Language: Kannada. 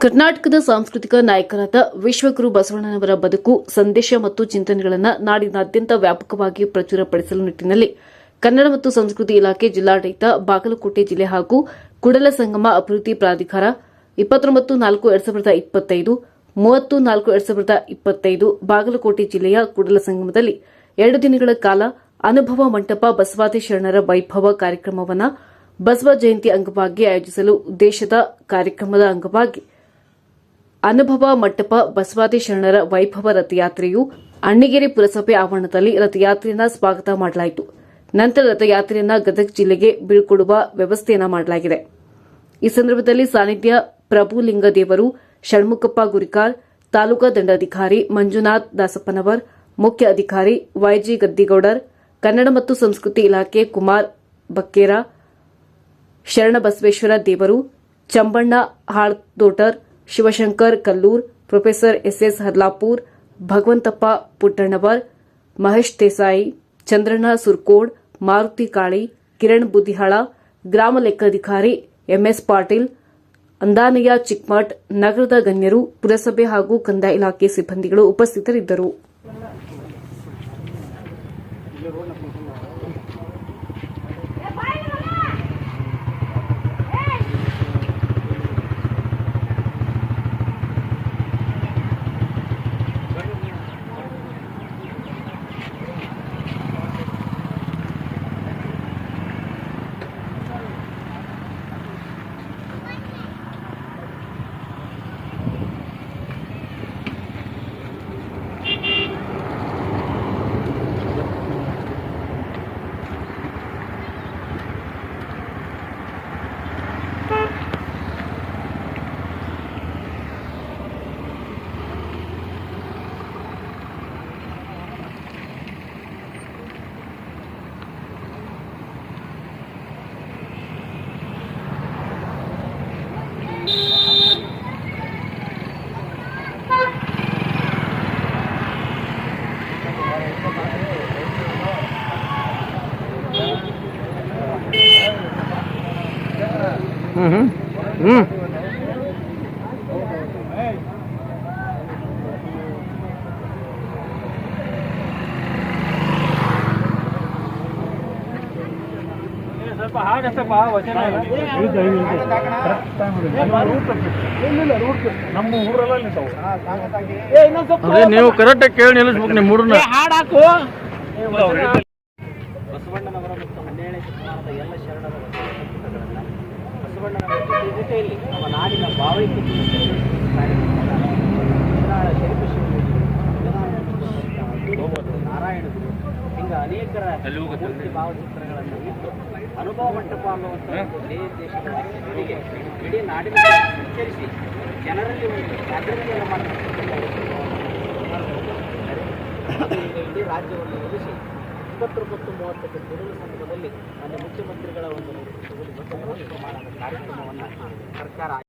ಕರ್ನಾಟಕದ ಸಾಂಸ್ಕೃತಿಕ ನಾಯಕರಾದ ವಿಶ್ವಗುರು ಬಸವಣ್ಣನವರ ಬದುಕು, ಸಂದೇಶ ಮತ್ತು ಚಿಂತನೆಗಳನ್ನು ನಾಡಿನಾದ್ಯಂತ ವ್ಯಾಪಕವಾಗಿ ಪ್ರಚುರಪಡಿಸಲು ನಿಟ್ಟಿನಲ್ಲಿ ಕನ್ನಡ ಮತ್ತು ಸಂಸ್ಕೃತಿ ಇಲಾಖೆ ಜಿಲ್ಲಾಡಳಿತ, ಬಾಗಲಕೋಟೆ ಜಿಲ್ಲೆ ಹಾಗೂ ಕುಡಲ ಸಂಗಮ ಅಭಿವೃದ್ಧಿ ಪ್ರಾಧಿಕಾರ ಇಪ್ಪತ್ತೊಂಬತ್ತು ನಾಲ್ಕು ಎರಡ್ ಸಾವಿರದ ಇಪ್ಪತ್ತೈದು, ಮೂವತ್ತು ನಾಲ್ಕು ಎರಡ್ ಸಾವಿರದ ಇಪ್ಪತ್ತೈದು ಬಾಗಲಕೋಟೆ ಜಿಲ್ಲೆಯ ಕುಡಲ ಸಂಗಮದಲ್ಲಿ ಎರಡು ದಿನಗಳ ಕಾಲ ಅನುಭವ ಮಂಟಪ ಬಸವಾದಿ ಶರಣರ ವೈಭವ ಕಾರ್ಯಕ್ರಮವನ್ನು ಬಸವ ಜಯಂತಿ ಅಂಗವಾಗಿ ಆಯೋಜಿಸಲು ಉದ್ದೇಶದ ಕಾರ್ಯಕ್ರಮದ ಅಂಗವಾಗಿ ಅನುಭವ ಮಂಟಪ ಬಸವಾದಿ ಶರಣರ ವೈಭವ ರಥಯಾತ್ರೆಯು ಅಣ್ಣಿಗೇರಿ ಪುರಸಭೆ ಆವರಣದಲ್ಲಿ ರಥಯಾತ್ರೆಯನ್ನ ಸ್ವಾಗತ ಮಾಡಲಾಯಿತು. ನಂತರ ರಥಯಾತ್ರೆಯನ್ನ ಗದಗ ಜಿಲ್ಲೆಗೆ ಬೀಳ್ಕೊಡುವ ವ್ಯವಸ್ಥೆಯನ್ನ ಮಾಡಲಾಗಿದೆ. ಈ ಸಂದರ್ಭದಲ್ಲಿ ಸಾನ್ನಿಧ್ಯ ಪ್ರಭುಲಿಂಗ ದೇವರು ಷಣ್ಮುಖಪ್ಪ ಗುರಿಕಾರ್, ತಾಲೂಕಾ ದಂಡಾಧಿಕಾರಿ ಮಂಜುನಾಥ್ ದಾಸಪ್ಪನವರ್, ಮುಖ್ಯ ಅಧಿಕಾರಿ ವೈಜಿ ಗದ್ದಿಗೌಡರ್, ಕನ್ನಡ ಮತ್ತು ಸಂಸ್ಕೃತಿ ಇಲಾಖೆ ಕುಮಾರ್ ಬಕ್ಕೇರ ಶರಣಬಸವೇಶ್ವರ ದೇವರು, Chambanna Haldotar Shivashankar Kallur, professor S S Hadlapur, Bhagavantappa Puttannavar Mahesh Desai, Chandranna Surkod, Maruti Kali, Kiran Buddihal, ಗ್ರಾಮ ಲೆಕ್ಕಾಧಿಕಾರಿ ಎಂಎಸ್ ಪಾಟೀಲ್, ಅಂದಾನಯ್ಯ ಚಿಕ್ಮಠ್ ನಗರದ ಗಣ್ಯರು, ಪುರಸಭೆ ಹಾಗೂ ಕಂದಾಯ ಇಲಾಖೆ ಸಿಬ್ಬಂದಿಗಳು ಉಪಸ್ಥಿತರಿದ್ದರು. ಹ್ಮ್ ಹ್ಮ್ ಸ್ವಲ್ಪ ಹಾಗಷ್ಟಪ್ಪ ವಚನ ನಮ್ಮ ಊರಲ್ಲ ನಿಂತವು ಅದೇ ನೀವು ಕರೆಕ್ಟಾಗಿ ಕೇಳಿ ನಿಲ್ಲಿಸ್ಬೇಕು ನಿಮ್ಮ ಮೂರನ್ನ. ಹಾಡಾಕು ಬಸವಣ್ಣನವರ ಮತ್ತು ಹನ್ನೆರಡನೇ ಶತಮಾನದ ಎಲ್ಲ ಶರಣರ. ಬಸವಣ್ಣನವರ ಜೊತೆ ಜೊತೆಯಲ್ಲಿ ನಮ್ಮ ನಾಡಿನ ಭಾವೈಕ್ಯತೆಯ ಶರೀಫ ಶಿವಯೋಗಿ ನಾರಾಯಣ ಗುರು ಹಿಂಗ ಅನೇಕರ ಮೂರ್ತಿ ಭಾವಚಿತ್ರಗಳನ್ನು ಇಟ್ಟು ಅನುಭವ ಮಂಟಪ ಅನ್ನುವಂಥ ದೇಶ ದೇಶದ ಇಡೀ ನಾಡಿನ ಉಚ್ಚರಿಸಿ ಜನರಲ್ಲಿ ಒಂದು ಜಾಗೃತಿಯನ್ನು ಈಗ ಇಡೀ ರಾಜ್ಯವನ್ನು ಒಲಿಸಿ ಇಪ್ಪತ್ತೊಂಬತ್ತು ಮೂವತ್ತಕ್ಕೆ ತೆರಳು ಸಂದರ್ಭದಲ್ಲಿ ಮಾನ್ಯ ಮುಖ್ಯಮಂತ್ರಿಗಳ ಒಂದು ನೇತೃತ್ವದಲ್ಲಿ ಬಸವ ಕಾರ್ಯಕ್ರಮವನ್ನು ಸರ್ಕಾರ